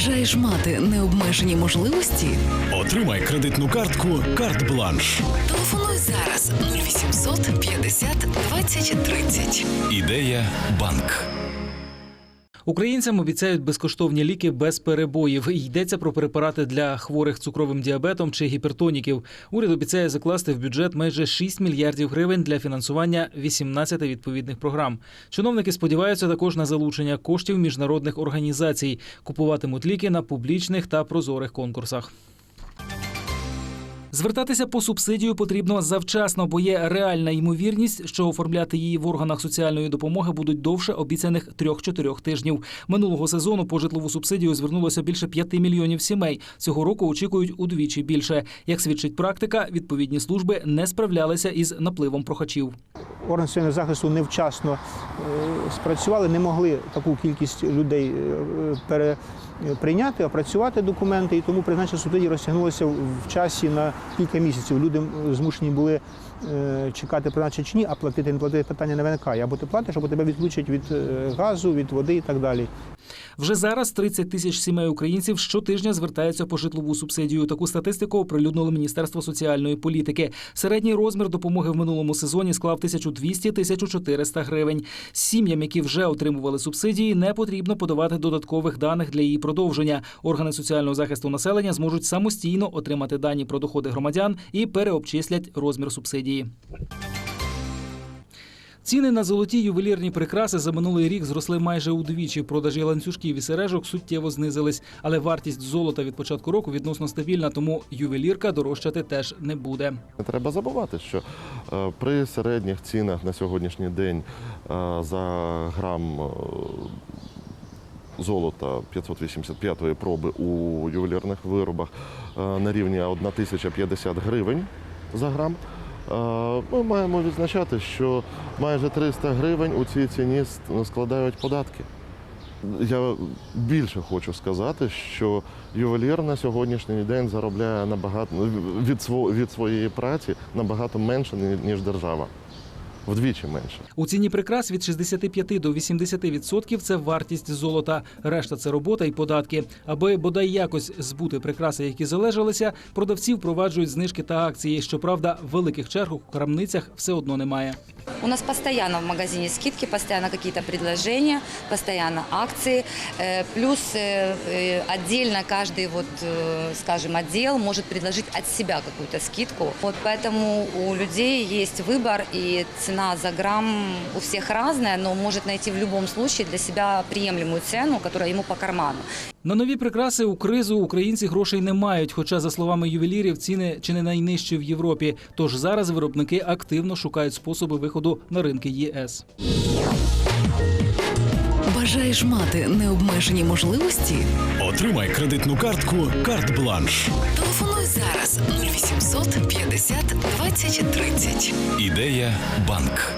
Бажаєш мати необмежені можливості? Отримай кредитну картку Карт Бланш. Телефонуй зараз 0800 50 20 30. Ідея банк. Українцям обіцяють безкоштовні ліки без перебоїв. Йдеться про препарати для хворих цукровим діабетом чи гіпертоніків. Уряд обіцяє закласти в бюджет майже 6 мільярдів гривень для фінансування 18 відповідних програм. Чиновники сподіваються також на залучення коштів міжнародних організацій. Купуватимуть ліки на публічних та прозорих конкурсах. Звертатися по субсидію потрібно завчасно, бо є реальна ймовірність, що оформляти її в органах соціальної допомоги будуть довше обіцяних 3-4 тижнів. Минулого сезону по житлову субсидію звернулося більше 5 мільйонів сімей. Цього року очікують удвічі більше. Як свідчить практика, відповідні служби не справлялися із напливом прохачів. Органи соціального захисту невчасно е, спрацювали, не могли таку кількість людей е, прийняти, опрацювати документи, і тому призначення субсидії розтягнулося в часі на кілька місяців. Люди змушені були е, чекати призначення чи ні, а платити не платити питання не виникає. Або ти платиш, або тебе відключать від газу, від води і так далі. Вже зараз 30 тисяч сімей українців щотижня звертаються по житлову субсидію. Таку статистику оприлюднило Міністерство соціальної політики. Середній розмір допомоги в минулому сезоні склав 1200-1400 гривень. Сім'ям, які вже отримували субсидії, не потрібно подавати додаткових даних для її продовження. Органи соціального захисту населення зможуть самостійно отримати дані про доходи громадян і переобчислять розмір субсидії. Ціни на золоті ювелірні прикраси за минулий рік зросли майже удвічі. Продажі ланцюжків і сережок суттєво знизились, але вартість золота від початку року відносно стабільна, тому ювелірка дорожчати теж не буде. Не треба забувати, що е, при середніх цінах на сьогоднішній день е, за грам е, золота 585 проби у ювелірних виробах на рівні 1050 гривень за грам. Е, Ми маємо відзначати, що майже 300 гривень у цій ціні складають податки. Я більше хочу сказати, що ювелір на сьогоднішній день заробляє набагато від, своєї праці набагато менше, ніж держава Вдвічі менше. У ціні прикрас від 65 до 80 відсотків це вартість золота. Решта це робота і податки. Аби бодай якось збути прикраси, які залежалися, продавці впроваджують знижки та акції. Щоправда, великих черг у крамницях все одно немає. У нас постоянно в магазине скидки, постоянно какие-то предложения, постоянно акции. Э, Плюс э, э, отдельно каждый, вот, э, скажем, отдел может предложить от себя какую-то скидку. Вот поэтому у людей есть выбор, и цена за грамм у всех разная, но может найти в любом случае для себя приемлемую цену, которая ему по карману. На нові прикраси у кризу українці грошей не мають. Хоча, за словами ювелірів, ціни чи не найнижчі в Європі. Тож зараз виробники активно шукають способи виходу на ринки ЄС. Бажаєш мати необмежені можливості? Отримай кредитну картку Карт Бланш. Телефонуй зараз 0800 50 20 30. Ідея банк.